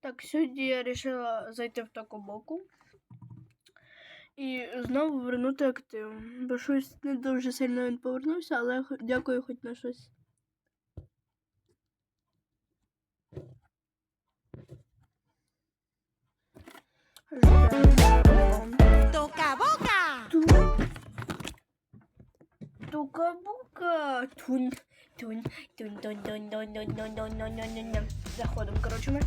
Так, сьогодні я вирішила зайти в таку боку і знову вернути актив. Бо щось не дуже сильно він повернувся, але дякую хоч на щось. Boca. Тука-бука. Тунь, тунь, тунь, тунь, тунь, тунь, тунь, тунь, тунь, тунь, тунь, тунь, тунь. Заходимо, коротше, ми.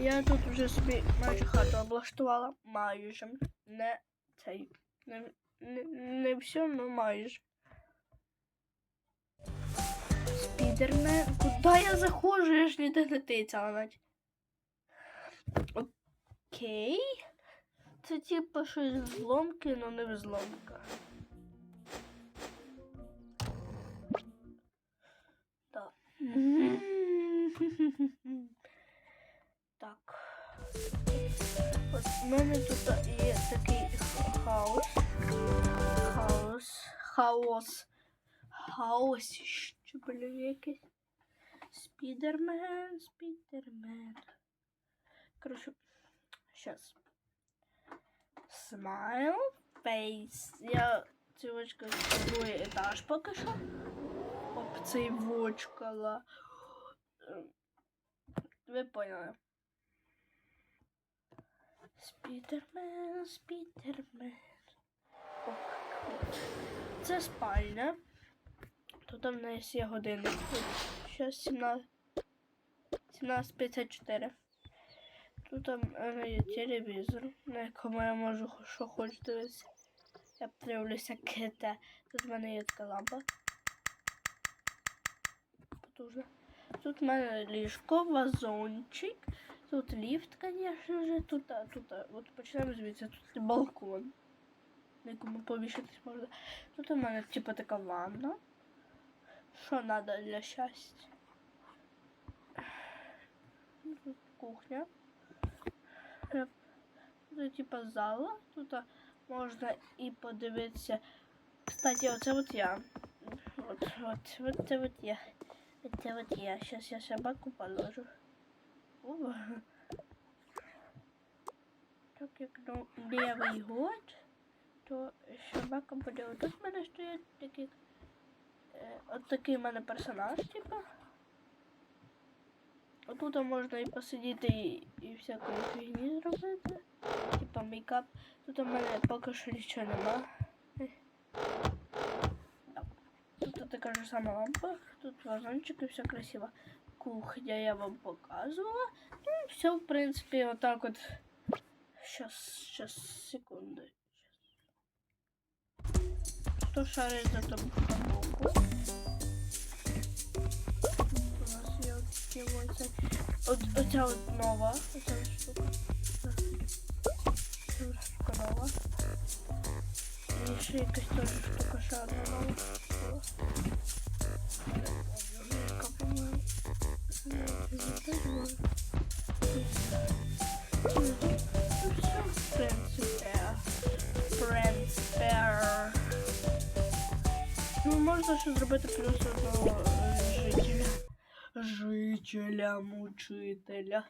Я тут вже собі майже хату облаштувала. Майже. Не цей. Не, не, не все, але майже. Спідермен. Куди я заходжу? Я ж ніде не тицяла навіть. Окей. Це типу щось взломки, але не взломка. Так. В мене тут є такий хаос. Хаос. Хаос. Хаос. Що, блін, якийсь. Спідермен, спідермен. Коротше, щас. Смайл, фейс. Я цівочка другий етаж поки що. Оп, цей вочкала. Ви поняли. Спідермен, спідермен. Це спальня. Тут в нас є. Зараз 17. 17.54. Тут там є телевізор, на якому я можу що хочу дивитися. Я подивлюся КТ. Тут в мене є така лампа. Потужна. Тут в мене ліжко, вазончик. Тут ліфт, звісно ж. Тут, а, тут, а, от почнемо звідси. Тут балкон. На якому повішатись можна. Тут у мене типу така ванна. Що треба для щастя? Тут кухня. Е, Тут типа зала. Тут а, можна і подивитися. Кстати, оце от я. От, от, от це от я. Це от я. Сейчас я собаку положу. О. Так як ну, лівий год, то собака буде отут в мене стоять такі. Е, от такий в мене персонаж, типа. Отут можна і посидіти і, і всякої фігні зробити. Типа мейкап. Тут у мене поки що нічого нема. тут такая же самая лампа, тут вазончик и все красиво. Кухня я вам показывала. Ну, все, в принципе, вот так вот. Сейчас, сейчас, секунду. Кто шарит за там футболку? Вот оця от нова, оця от штука. Ця штука нова. І ще якась теж штука Ну, можна ще зробити плюс одного жителя. Жителя мучителя.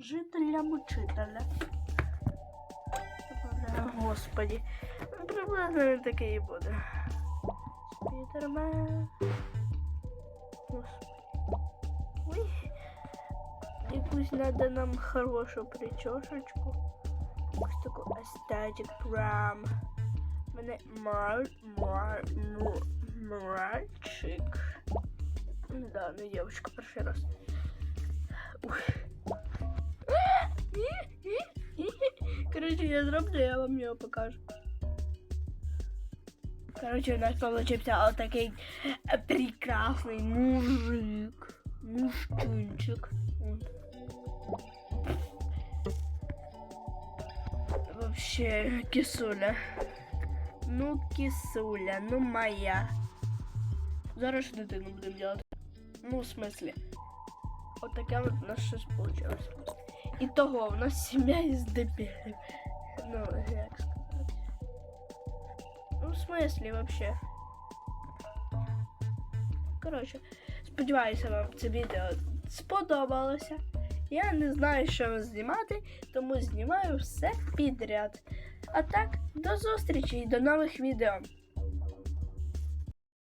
Жителя мучителя. Господи. Ну, Приблизно він такий і буде. Спідермен. Господи. Ой. Якусь надо нам хорошу причешечку. Ось таку aesthetic прям. Мене мар... мар... ну, мальчик. Ну Да, не девочка, перший раз. Короче, я зроблю, я вам його покажу. Короче, у нас получился вот такой э, прекрасный мужик. Мужчинчик. Вот. Кисуля. Ну, кисуля, ну моя. Зараз ще дитину будемо делать. Ну, в смысле. От таке от у нас щось получилось. І того, у нас сім'я із дебілів. Ну, як сказати. Ну, в смысле, вообще. Коротше, сподіваюся, вам це відео сподобалося. Я не знаю, що знімати, тому знімаю все підряд. А так, до зустрічі і до нових відео.